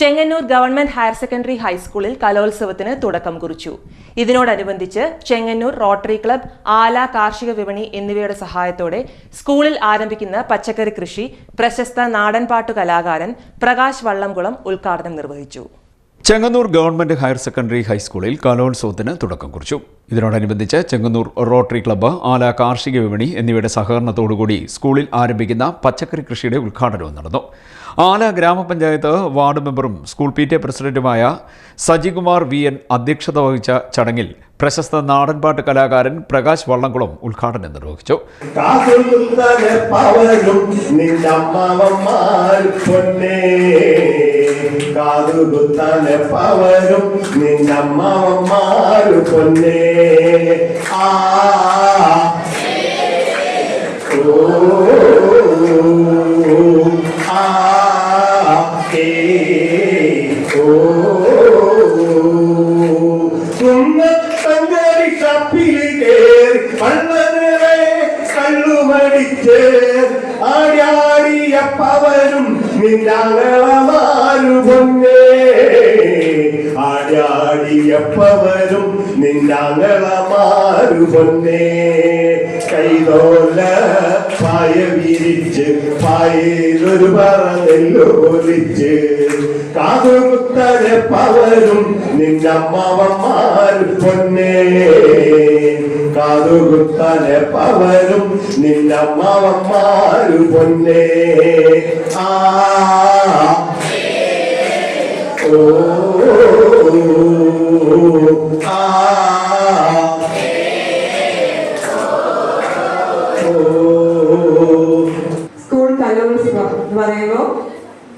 Chengannur government higher secondary ഹൈസ്കൂളിൽ കലോത്സവത്തിന് തുടക്കം കുറിച്ചു. ഇതിനോടനുബന്ധിച്ച് ചെങ്ങന്നൂർ റോട്ടറി ക്ലബ് ആല കാർഷിക വിപണി എന്നിവയുടെ സഹായത്തോടെ സ്കൂളിൽ ആരംഭിക്കുന്ന പച്ചക്കറി കൃഷി പ്രശസ്ത നാടൻപാട്ടു കലാകാരൻ പ്രകാശ് വള്ളംകുളം ഉദ്ഘാടനം നിർവഹിച്ചു. ചെങ്ങന്നൂർ ഗവൺമെന്റ് ഹയർ സെക്കൻഡറി ഹൈസ്കൂളിൽ കലോത്സവത്തിന് തുടക്കം കുറിച്ചു. ഇതിനോടനുബന്ധിച്ച് ചെങ്ങന്നൂർ റോട്ടറി ക്ലബ്ബ് ആല കാർഷിക വിപണി എന്നിവയുടെ സഹകരണത്തോടുകൂടി സ്കൂളിൽ ആരംഭിക്കുന്ന പച്ചക്കറി കൃഷിയുടെ ഉദ്ഘാടനവും നടന്നു. ആല ഗ്രാമപഞ്ചായത്ത് വാർഡ് മെമ്പറും സ്കൂൾ പി ടി എ പ്രസിഡന്റുമായ സജികുമാർ വി എൻ അധ്യക്ഷത വഹിച്ച ചടങ്ങിൽ പ്രശസ്ത നാടൻപാട്ട് കലാകാരൻ പ്രകാശ് വള്ളംകുളം ഉദ്ഘാടനം നിർവഹിച്ചു. പവരും പൊന്നേ. అడుగుతానే పవరు నిన్నమ్మ మారుకొన్నే ఆ கல்லுமடித்தேர் ஆடி ஆடிய பவரும் നിന്നങ്ങളമാരു പൊന്നേ. പൊന്നേ. കൈതോല പായ വിരിച്ച് പായയിലൊരു പറഞ്ഞൊലിച്ച് കാതുകുത്തരെ പവരും നിന്നമ്മവന്മാർ പൊന്നേ. കാതുകുത്തരെ പവരും നിന്നമ്മവന്മാർ പൊന്നേ.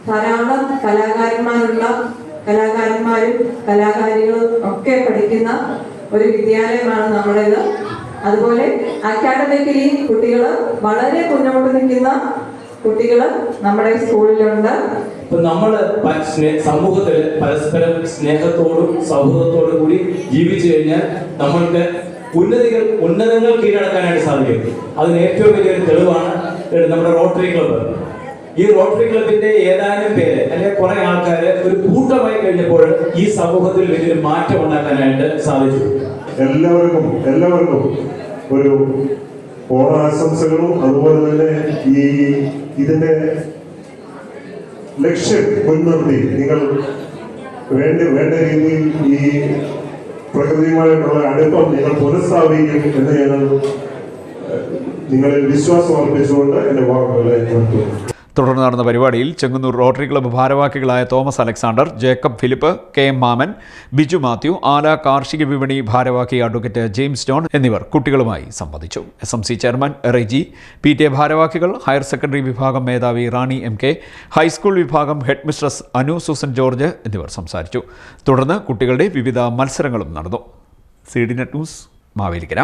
ധാരാളം കലാകാരന്മാരുള്ള കലാകാരന്മാരും കലാകാരികളും ഒക്കെ പഠിക്കുന്ന ഒരു വിദ്യാലയമാണ് നമ്മുടേത്. അതുപോലെ അക്കാഡമിക്കലി കുട്ടികൾ വളരെ മുന്നോട്ട് നിൽക്കുന്ന കുട്ടികൾ നമ്മുടെ സ്കൂളിലുണ്ട്. ഇപ്പൊ നമ്മൾ സമൂഹത്തിൽ പരസ്പരം സ്നേഹത്തോടും സൗഹൃദത്തോടും കൂടി ജീവിച്ചു കഴിഞ്ഞാൽ നമ്മൾക്ക് ഉന്നതികൾ ഉന്നതങ്ങൾ കീഴടക്കാനായിട്ട് സാധിക്കും. അതിന് ഏറ്റവും വലിയൊരു തെളിവാണ് നമ്മുടെ റോട്ടറി ക്ലബ്ബ് ഈ റോട്ടറി ക്ലബിന്റെ ഏതാനും പേര് അല്ലെങ്കിൽ കുറെ ആൾക്കാര് ഒരു കൂട്ടമായി കഴിഞ്ഞപ്പോൾ ഈ സമൂഹത്തിൽ വലിയൊരു മാറ്റം ഉണ്ടാക്കാനായിട്ട് സാധിച്ചു. എല്ലാവർക്കും എല്ലാവർക്കും ഒരു ഓണാശംസകളും അതുപോലെ തന്നെ ഈ ഇതിന്റെ ലക്ഷ്യം മുൻനിർത്തി നിങ്ങൾ വേണ്ട വേണ്ട രീതിയിൽ ഈ പ്രകൃതിയുമായിട്ടുള്ള അടുപ്പം നിങ്ങൾ പുനഃസ്ഥാപിക്കും എന്ന് ഞങ്ങൾ നിങ്ങളിൽ വിശ്വാസം അർപ്പിച്ചുകൊണ്ട് എന്റെ വാക്കുകളെ നിർത്തുന്നു. തുടർന്ന് നടന്ന പരിപാടിയിൽ ചെങ്ങന്നൂർ റോട്ടറി ക്ലബ്ബ് ഭാരവാഹികളായ Thomas Alexander Jacob Philip K M Mammen Biju Mathew ആല കാർഷിക വിപണി ഭാരവാഹി അഡ്വക്കേറ്റ് ജെയിംസ് ജോൺ എന്നിവർ കുട്ടികളുമായി സംവദിച്ചു. S M C chairman Reji P T A ഭാരവാഹികൾ ഹയർ സെക്കൻഡറി വിഭാഗം മേധാവി Rani M K high school വിഭാഗം head mistress Anu Susan George എന്നിവർ സംസാരിച്ചു. തുടർന്ന് കുട്ടികളുടെ വിവിധ മത്സരങ്ങളും നടന്നു. C D net news Mavelikkara.